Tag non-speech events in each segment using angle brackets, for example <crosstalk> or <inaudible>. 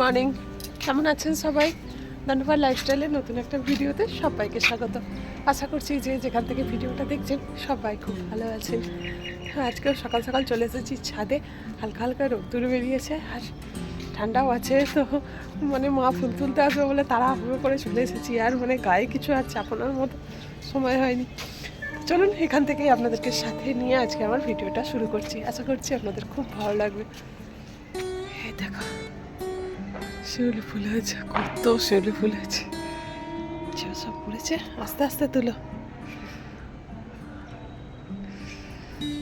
Morning. কেমন আছেন সবাই? ধন্যবাদ লাইফস্টাইলের নতুন একটা ভিডিওতে সবাইকে স্বাগত। আশা করছি যে যেখান থেকে ভিডিওটা দেখছেন, সবাই খুব ভালো আছেন। হ্যাঁ আজকেও সকাল সকাল চলে এসেছি ছাদে। হালকা হালকা রোদ্দুর বেরিয়েছে আর ঠান্ডাও আছে, তো মানে মা ফুল তুলতে আসবে বলে তারা হুড়ো করে চলে এসেছি আর মানে গায়ে কিছু আর চাপানোর মতো সময় হয়নি। চলুন, এখান থেকেই আপনাদেরকে সাথে নিয়ে আজকে আমার ভিডিওটা শুরু করছি। আশা করছি আপনাদের খুব ভালো লাগবে। শিউলি ফুল হয়েছে কত শিউলি ফুল হয়েছে। যে সব পড়েছে আস্তে আস্তে তুলো।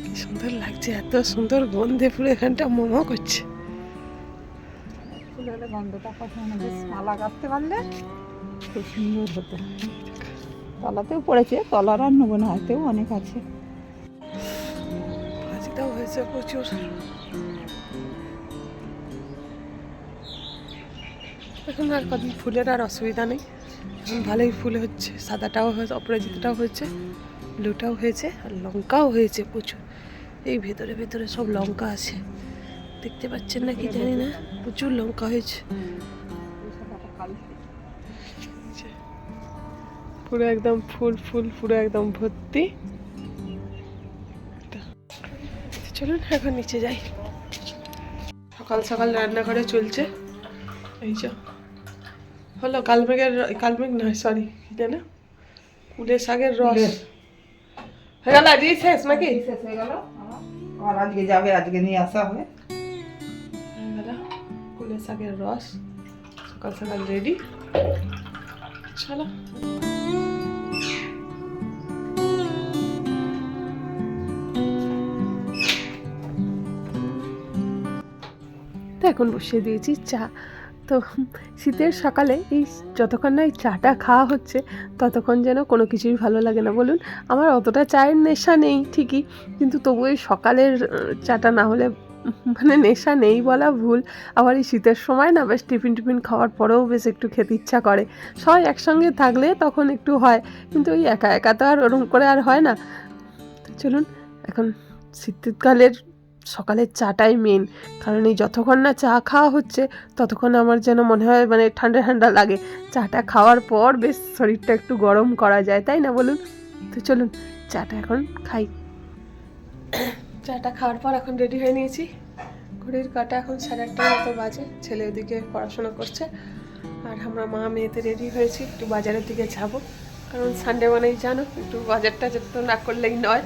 কি সুন্দর লাগছে এত সুন্দর গন্ধে পুরো এখানটা মোমো করছে। ফুলের গন্ধটা মালা কাটতে পারলে খুব সুন্দর হতো। তলাতেও পড়েছে তলার আর নেব না হাতেও অনেক আছে। ভাজিটাও হয়েছে প্রচুর। এখন আর কদিন ফুলের আর অসুবিধা নেই। এখন ভালোই ফুল হচ্ছে, সাদাটাও হয়েছে, অপরাজিতটাও হয়েছে, ব্লুটাও হয়েছে আর লঙ্কাও হয়েছে প্রচুর। এই ভেতরে ভেতরে সব লঙ্কা আছে। দেখতে পাচ্ছেন না কি জানি না, প্রচুর লঙ্কা হয়েছে। পুরো একদম ফুল ফুল, পুরো একদম ভর্তি। চলুন এখন নিচে যাই। সকাল সকাল রান্নাঘরে চলছে। এই যে হলো কালমেঘের কালমেঘ নয় সরি কি জানো কুলের শাকের রস। হয়ে গেল আজই শেষ নাকি? শেষ হয়ে গেল। আর আজকে যাবে আজকে নিয়ে আসা হবে। কুলের শাকের রস। সকাল সকাল রেডি চলো। তো এখন বসিয়ে দিয়েছি চা। তো শীতের সকালে এই যতক্ষণ না এই চাটা খাওয়া হচ্ছে, ততক্ষণ যেন কোনো কিছুই ভালো লাগে না। বলুন, আমার অতটা চায়ের নেশা নেই, ঠিকই। কিন্তু তবু এই সকালের চাটা না হলে মানে নেশা নেই বলা ভুল। আবার এই শীতের সময় না বেশ টিফিন টিফিন খাওয়ার পরেও বেশ একটু খেতে ইচ্ছা করে। সবাই একসঙ্গে থাকলে তখন একটু হয়, কিন্তু ওই একা একা তো আর ওরকম করে আর হয় না। চলুন, এখন শীতকালের সকালের চাটাই মেন কারণ এই যতক্ষণ না চা খাওয়া হচ্ছে, ততক্ষণ আমার যেন মনে হয় মানে ঠান্ডা ঠান্ডা লাগে। চাটা খাওয়ার পর বেশ শরীরটা একটু গরম করা যায়, তাই না বলুন? তো চলুন, চাটা এখন খাই। চাটা খাওয়ার পর এখন রেডি হয়ে নিয়েছি। ঘড়ির কাটা এখন সাড়ে আটটার মতো বাজে, ছেলে ওদিকে পড়াশোনা করছে। আর আমরা মা মেয়েতে রেডি হয়েছি, একটু বাজারের দিকে যাব। কারণ সানডে মানেই জানো, একটু বাজারটা যেতে না করলেই নয়।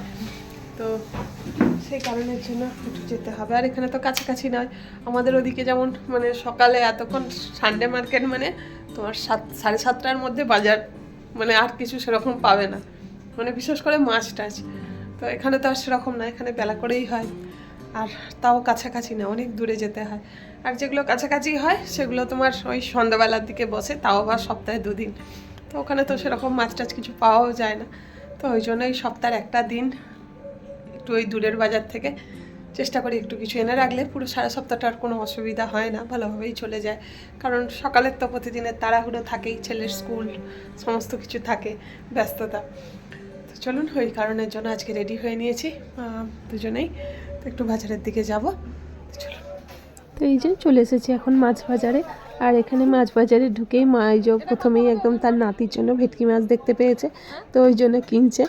তো সেই কারণের জন্য একটু যেতে হবে। আর এখানে তো কাছাকাছি নয়। আমাদের ওদিকে যেমন মানে সকালে এতক্ষণ সানডে মার্কেট মানে তোমার সাত, সাড়ে সাতটার মধ্যে বাজার মানে আর কিছু সেরকম পাবে না। মানে বিশেষ করে মাছ টাছ। তো এখানে তো আর সেরকম না, এখানে বেলা করেই হয়। আর তাও কাছাকাছি না, অনেক দূরে যেতে হয়। আর যেগুলো কাছাকাছি হয়, সেগুলো তোমার ওই সন্ধ্যাবেলার দিকে বসে, তাও আবার সপ্তাহে দুদিন। তো ওখানে তো সেরকম মাছ টাছ কিছু পাওয়াও যায় না। তো ওই জন্য এই সপ্তাহের একটা দিন একটু ওই দূরের বাজার থেকে চেষ্টা করি একটু কিছু এনে রাখলে পুরো সারা সপ্তাহটা আর কোনো অসুবিধা হয় না, ভালোভাবেই চলে যায়। কারণ সকালের তো প্রতিদিনের তাড়াহুড়ো থাকেই, ছেলের স্কুল সমস্ত কিছু থাকে, ব্যস্ততা। তো চলুন ওই কারণের জন্য আজকে রেডি হয়ে নিয়েছি দুজনেই। তো একটু বাজারের দিকে যাব। চলুন। তো এই যে চলে এসেছি এখন মাছ বাজারে। আর এখানে মাছ বাজারে ঢুকেই মা এই যে প্রথমেই একদম তার নাতির জন্য ভেটকি মাছ দেখতে পেয়েছে, তো ওই জন্য কিনছে।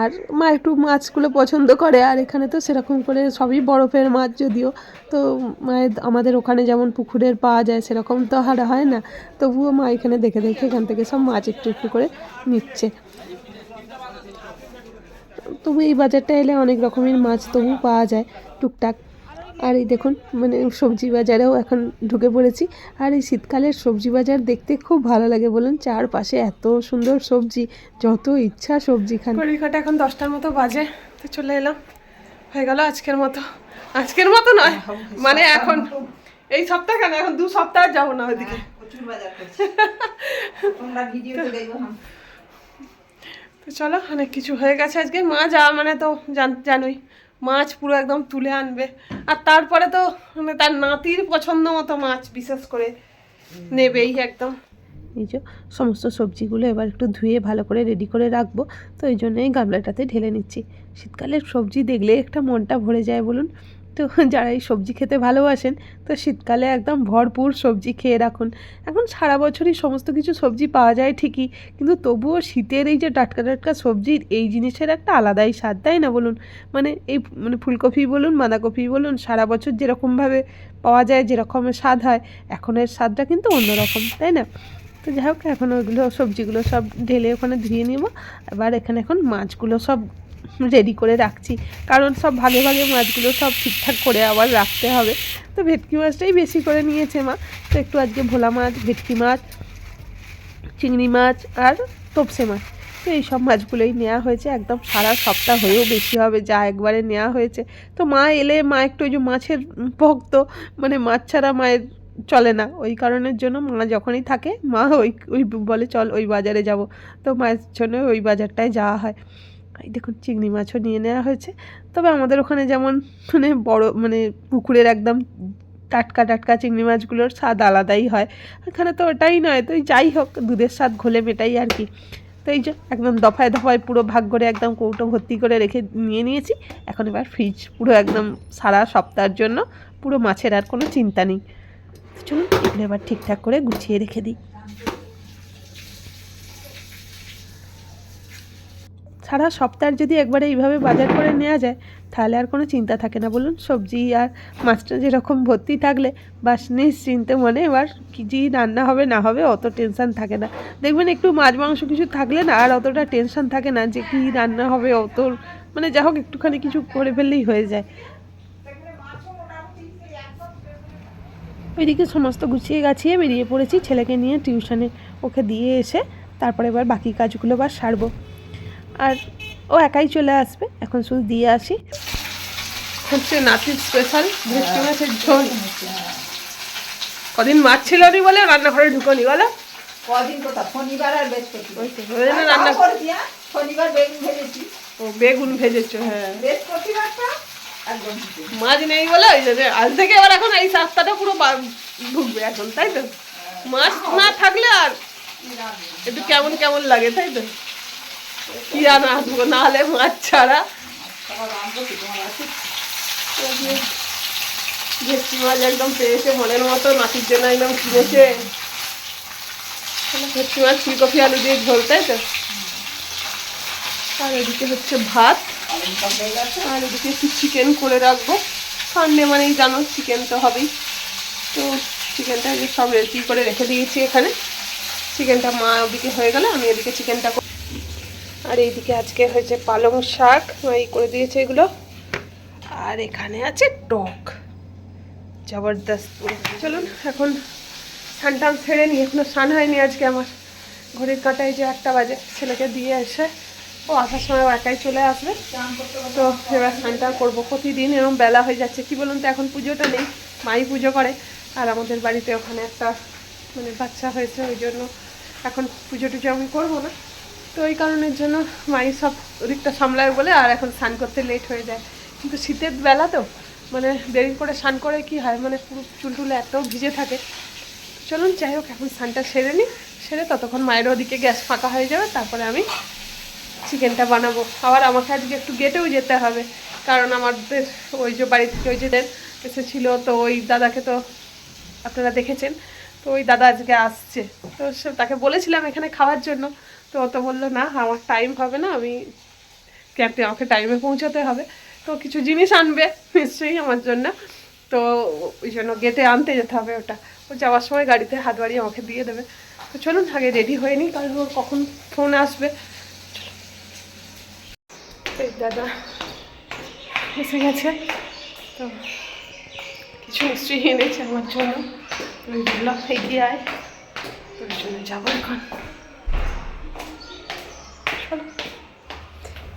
আর মা একটু মাছগুলো পছন্দ করে, আর এখানে তো সেরকম করে সবই বরফের মাছ যদিও। তো মায়ের, আমাদের ওখানে যেমন পুকুরের পাওয়া যায় সেরকম তো আর হয় না। তবুও মা এখানে দেখে দেখে এখান থেকে সব মাছ একটু একটু করে নিচ্ছে। তবু এই বাজারটা এলে অনেক রকমের মাছ তবু পাওয়া যায়, টুকটাক। আর এই দেখুন মানে সবজি বাজারেও এখন ঢুকে পড়েছি। আর এই শীতকালের সবজি বাজার দেখতে খুব ভালো লাগে বলুন চারপাশে এত সুন্দর সবজি যত ইচ্ছা সবজি খান। ঘড়ির এখন দশটার মতো বাজে তো চলে এলাম। হয়ে গেল আজকের মতো। আজকের মতো নয় মানে এখন এই সপ্তাহ কেন এখন দু সপ্তাহ যাব না ওইদিকে। <laughs> দেখব না তো চলো অনেক কিছু হয়ে গেছে আজকে। মা যাওয়া মানে তো জান- জানোই। মাছ পুরো একদম তুলে আনবে। আর তারপরে তো মানে তার নাতির পছন্দ মতো মাছ বিশেষ করে নেবেই একদম। এই যে সমস্ত সবজিগুলো এবার একটু ধুয়ে ভালো করে রেডি করে রাখব, তো এই জন্যই গামলাটাতে ঢেলে নিচ্ছি। শীতকালের সবজি দেখলে একটা মনটা ভরে যায় বলুন। তো যারা এই সবজি খেতে ভালোবাসেন, তো শীতকালে একদম ভরপুর সবজি খেয়ে রাখুন। এখন সারা বছরই সমস্ত কিছু সবজি পাওয়া যায় ঠিকই, কিন্তু তবুও শীতের এই যে টাটকা টাটকা সবজির এই জিনিসের একটা আলাদাই স্বাদ, তাই না বলুন? মানে এই মানে ফুলকপি বলুন, বাঁধাকপি বলুন, সারা বছর যেরকমভাবে পাওয়া যায় যেরকমের স্বাদ হয় এখন এর স্বাদটা কিন্তু অন্যরকম, তাই না? তো যাই হোক, এখন ওইগুলো সবজিগুলো সব ঢেলে ওখানে ধুয়ে নেব এবার এখানে এখন মাছগুলো সব রেডি করে রাখছি। কারণ সব ভাগে ভাগে মাছগুলো সব ঠিকঠাক করে আবার রাখতে হবে। তো ভেটকি মাছটাই বেশি করে নিয়েছে মা। তো একটু আজকে ভোলা মাছ, ভেটকি মাছ, চিংড়ি মাছ আর তপসে মাছ। তো এই সব মাছগুলোই নেওয়া হয়েছে। একদম সারা সপ্তাহ হয়েও বেশি হবে, যা একবারে নেওয়া হয়েছে। তো মা এলে, মা একটু ওই যে মাছের ভক্ত মানে মাছ ছাড়া মায়ের চলে না। ওই কারণের জন্য মা যখনই থাকে, মা ওই ওই বলে, চল ওই বাজারে যাব। তো মায়ের জন্য ওই বাজারটায় যাওয়া হয়। এই দেখুন, চিংড়ি মাছও নিয়ে নেওয়া হয়েছে। তবে আমাদের ওখানে যেমন মানে বড় মানে পুকুরের একদম টাটকা টাটকা চিংড়ি মাছগুলোর স্বাদ আলাদাই হয়। এখানে তো ওটাই নয়, তো যাই হোক, দুধের স্বাদ ঘোলে মেটাই আর কি। তো এই যে, একদম দফায় দফায় পুরো ভাগ করে একদম কৌটো ভর্তি করে রেখে নিয়ে নিয়েছি। এখন এবার ফ্রিজ পুরো একদম সারা সপ্তাহের জন্য পুরো মাছের আর কোনো চিন্তা নেই। চলুন, এগুলো এবার ঠিকঠাক করে গুছিয়ে রেখে দিই। সারা সপ্তাহ যদি একবারে এইভাবে বাজার করে নেওয়া যায়, তাহলে আর কোনো চিন্তা থাকে না। বলুন, সবজি আর মাছটা যেরকম ভর্তি থাকলে, বাস নিশ্চিন্তে মনে এবার কি রান্না হবে না হবে অত টেনশন থাকে না। দেখবেন একটু মাছ মাংস কিছু থাকলে না আর অতটা টেনশন থাকে না যে কী রান্না হবে অত মানে যা হোক একটুখানি কিছু করে ফেললেই হয়ে যায়। ওইদিকে সমস্ত গুছিয়ে গাছিয়ে বেরিয়ে পড়েছি। ছেলেকে নিয়ে টিউশনে ওকে দিয়ে এসে তারপরে এবার বাকি কাজগুলো বা সারবো। আর ও একাই চলে আসবে এখন শুধু দিয়ে আসি। হচ্ছে নাতির স্পেশাল ভেটকি মাছের ঝোল। কদিন মাছ ছিল নি বলে রান্নাঘরে ঢুকনি বলো? কদিন কোথা শনিবার আর বৃহস্পতিবার রান্না করেছি, হ্যাঁ? শনিবার বেগুন ভেজেছি। ও বেগুন ভেজেছো হ্যাঁ। বৃহস্পতিবারটা। মাছ নেই বলে ওই জন্য আজ থেকে এবার এখন এই রাস্তাটা পুরো ঢুকবে এখন তাই তো? মাছ না থাকলে আর একটু কেমন কেমন লাগে তাই তো? কি আর আসব না হলে মাছ ছাড়া? ভেটকি মাছ একদম পেয়েছে, মনের মতো, নাতির জন্য একদম কিনেছে। ভেটকি মাছ ফুলকপি আলু দিয়ে ঝোল, তাই তো? আর এদিকে হচ্ছে ভাত। আর এদিকে একটু চিকেন করে রাখব। সানডে মানেই জানো চিকেন তো হবেই। তো চিকেনটা সব রেডি করে রেখে দিয়েছি এখানে। চিকেনটা মা ওদিকে হয়ে গেলে, আমি এদিকে চিকেনটা আর এইদিকে আজকে হয়েছে পালং শাক এই করে দিয়েছে এগুলো। আর এখানে আছে টক। জবরদস্ত। চলুন, এখন স্নান টান ছেড়ে নিই। এখনও স্নান হয়নি আজকে আমার। ঘড়ির কাঁটায় যে একটা বাজে, ছেলেকে দিয়ে এসে ও আসার সময় একাই চলে আসবে। তো এবার স্নানটা করব প্রতিদিন এরকম বেলা হয়ে যাচ্ছে। কি বলুন তো, এখন পুজোটা নেই, মাই পুজো করে। আর আমাদের বাড়িতে ওখানে একটা মানে বাচ্চা হয়েছে, ওই জন্য এখন পুজো টুজো আমি করব না। তো ওই কারণের জন্য মাই সব ওদিকটা সামলায় বলে আর এখন স্নান করতে লেট হয়ে যায়। কিন্তু শীতের বেলা তো মানে দেরি করে স্নান করে কি হয়? মানে পুরো চুল টুল এত ভিজে থাকে। চলুন, যাই হোক, এখন স্নানটা সেরে নিই। সেরে ততক্ষণ মায়ের ওদিকে গ্যাস ফাঁকা হয়ে যাবে, তারপরে আমি চিকেনটা বানাবো। আবার আমাকে আজকে একটু গেটেও যেতে হবে, কারণ আমাদের ওই যে বাড়ি থেকে ওই যে এসেছিল, তো ওই দাদাকে তো আপনারা দেখেছেন, তো ওই দাদা আজকে আসছে। তো তাকে বলেছিলাম এখানে খাওয়ার জন্য তো তো বলল, না, আমার টাইম হবে না, আমি ক্যাম্পে আমাকে টাইমে পৌঁছাতে হবে। তো কিছু জিনিস আনবে, নিশ্চয়ই আমার জন্য। তো ওই জন্য গেটে আনতে যেতে হবে ওটা। ও যাওয়ার সময় গাড়িতে হাত বাড়িয়ে আমাকে দিয়ে দেবে। তো চলুন, আগে রেডি হয়ে নিই কারণ ওর কখন ফোন আসবে। দাদা এসে গেছে। তো কিছু নিশ্চয়ই এনেছে আমার জন্য। ওই বললাম এগিয়ে আয়। ওই জন্য যাব এখন।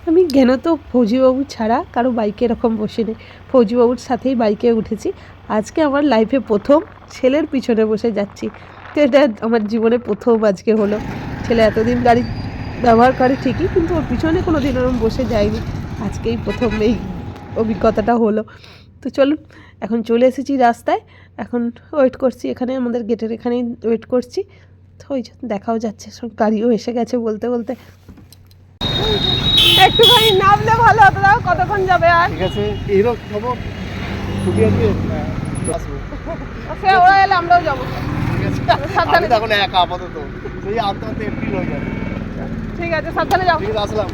আমি জ্ঞান তো ফৌজিবাবু ছাড়া কারও বাইকে এরকম বসে বসিনি। ফৌজিবাবুর সাথেই বাইকে উঠেছি। আজকে আমার লাইফে প্রথম ছেলের পিছনে বসে যাচ্ছি। তো এটা আমার জীবনে প্রথম আজকে হলো। ছেলে এতদিন গাড়ি ব্যবহার করে ঠিকই, কিন্তু ওর পিছনে কোনো দিন ওরকম বসে যায়নি। আজকেই প্রথম এই অভিজ্ঞতাটা হলো। তো চলুন, এখন চলে এসেছি রাস্তায়। এখন ওয়েট করছি এখানে, আমাদের গেটের এখানেই ওয়েট করছি। তো ওই দেখাও যাচ্ছে, সব গাড়িও এসে গেছে বলতে বলতে। একটুখানি নামলে ভালো হতো দাও কতক্ষণ যাবে আর? ঠিক আছে এইরকম খবর ছুটি আছে? সে ওরা এলে আমরাও যাব। ঠিক আছে সাবধানে আমি তো একা আপাতত। সেই আস্তে এপ্রিল হয়ে যাবে। ঠিক আছে সাবধানে যাও। ঠিক আছে আসলাম।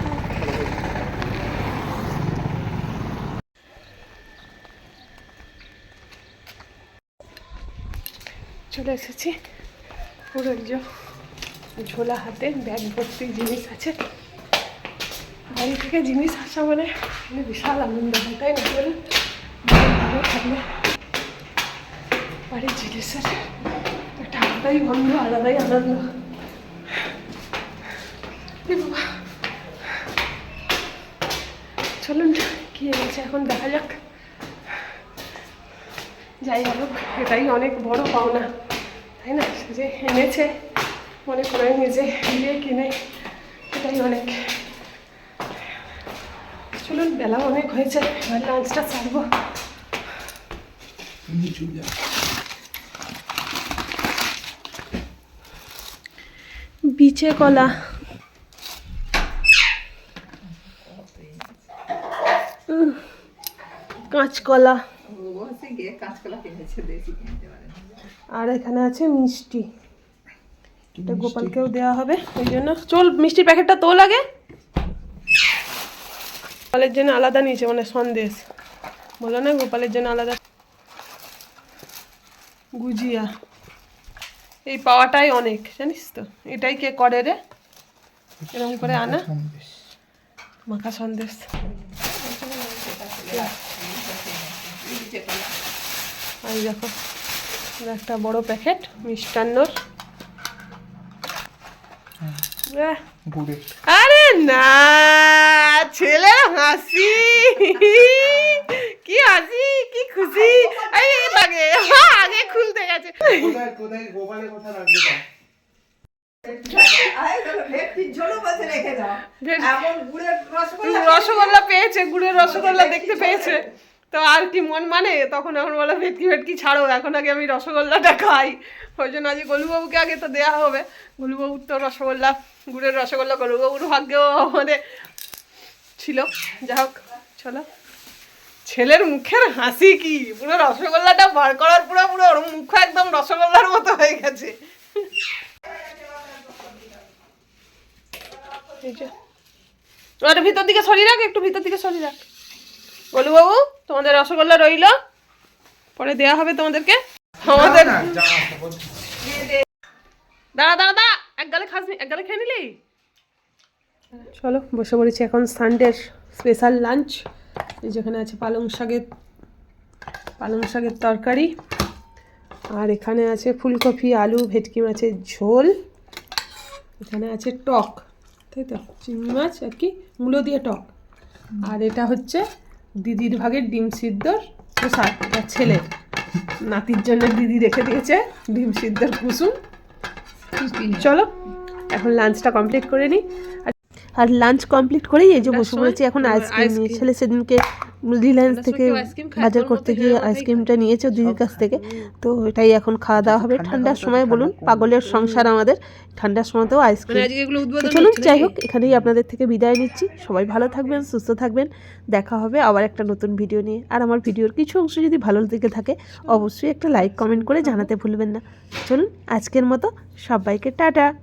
চলে এসেছি। পুরো ঝোলা হাতে ব্যাগ ভর্তি জিনিস আছে। বাড়ি থেকে জিনিস আসা মানে মানে বিশাল আনন্দ হয়, তাই না বলুন ভালো থাকলে বাড়ির জিনিসের একটা আলাদাই বন্ধ আলাদাই আনন্দ। চলুন, কি এনেছে এখন দেখা যাক। যাই হোক, এটাই অনেক বড় পাওনা, তাই না? যে এনেছে, মনে করে নিজে দিয়ে কিনে, এটাই অনেক। চলুন বেলা অনেক হয়েছে এবার লাঞ্চটা ছাড়বো। বিচে কলা। কাঁচকলা গিয়ে কাঁচকলা। কিনেছে দেশি কিনতে পারে আর এখানে আছে মিষ্টি। এটা গোপালকেও দেওয়া হবে ওই জন্য। চল মিষ্টির প্যাকেটটা তো লাগে গোপালের জন্য আলাদা নিয়েছে মানে সন্দেশ। বলো না গোপালের জন্য আলাদা। গুজিয়া। এই পাওয়াটাই অনেক জানিস তো? এটাই কে করে রে? এরকম করে আনা। মাখা সন্দেশ। আর দেখো একটা বড় প্যাকেট মিষ্টান্নর। আহ, আরে না! ছেলে হাসি। কি হাসি কি খুশি। এই লাগে আগে খুলতে গেছে। কোথায় কোথায় রাখবে রসগোল্লা রসগোল্লা পেয়েছে গুড়ের রসগোল্লা দেখতে পেয়েছে। তো আর কি মন মানে? তখন এখন বলে ভেটকি ভেটকি ছাড়ো এখন আগে আমি রসগোল্লাটা খাই। ওই জন্য আজ গলুবাবুকে আগে তো দেওয়া হবে। গলুবাবুর তো রসগোল্লা গুড়ের রসগোল্লা গলুবাবুর ভাগ্যেও মানে ছিল। যা হোক চলো। ছেলের মুখের হাসি কি? পুরো রসগোল্লাটা বার করার পুরো পুরো ওর মুখ একদম রসগোল্লার মতো হয়ে গেছে। ওটা ভিতর দিকে সরিয়ে রাখ একটু ভিতর দিকে সরিয়ে রাখ। বলু বাবু তোমাদের রসগোল্লা রইল। পরে দেয়া হবে তোমাদেরকে। আমাদের দাঁড়া দাঁড়া দাঁড়া। এক গালে খাসনি এক গালে খেয়ে নিলি? চলো বসে পড়েছি এখন সানডের স্পেশাল লাঞ্চ এই যেখানে আছে পালং শাকের পালং শাকের তরকারি। আর এখানে আছে ফুলকপি আলু ভেটকি মাছের ঝোল। এখানে আছে টক তাই তো? চিংড়ি মাছ আর কি? মূলো দিয়ে টক। আর এটা হচ্ছে দিদির ভাগের ডিম সিদ্ধর প্রসাদ এটা ছেলের। নাতির জন্য দিদি রেখে দিয়েছে ডিম সিদ্ধর কুসুম। চলো এখন লাঞ্চটা কমপ্লিট করে নিই। আর- লাঞ্চ কমপ্লিট করেই এই যে বসে পড়েছি এখন আইসক্রিম নিয়ে ছেলে সেদিনকে রিলায়েন্স থেকে বাজার করতে গিয়ে আইসক্রিমটা নিয়েছে দিদির কাছ থেকে। তো এটাই এখন খাওয়া দাওয়া হবে। ঠান্ডার সময় বলুন পাগলের সংসার আমাদের। ঠান্ডার সময়তেও আইসক্রিম তো চলুন যাই হোক এখানেই আপনাদের থেকে বিদায় নিচ্ছি। সবাই ভালো থাকবেন সুস্থ থাকবেন। দেখা হবে আবার একটা নতুন ভিডিও নিয়ে। আর আমার ভিডিওর কিছু অংশ যদি ভালো দিকে থাকে অবশ্যই একটা লাইক কমেন্ট করে জানাতে ভুলবেন না। চলুন আজকের মতো সবাইকে টাটা।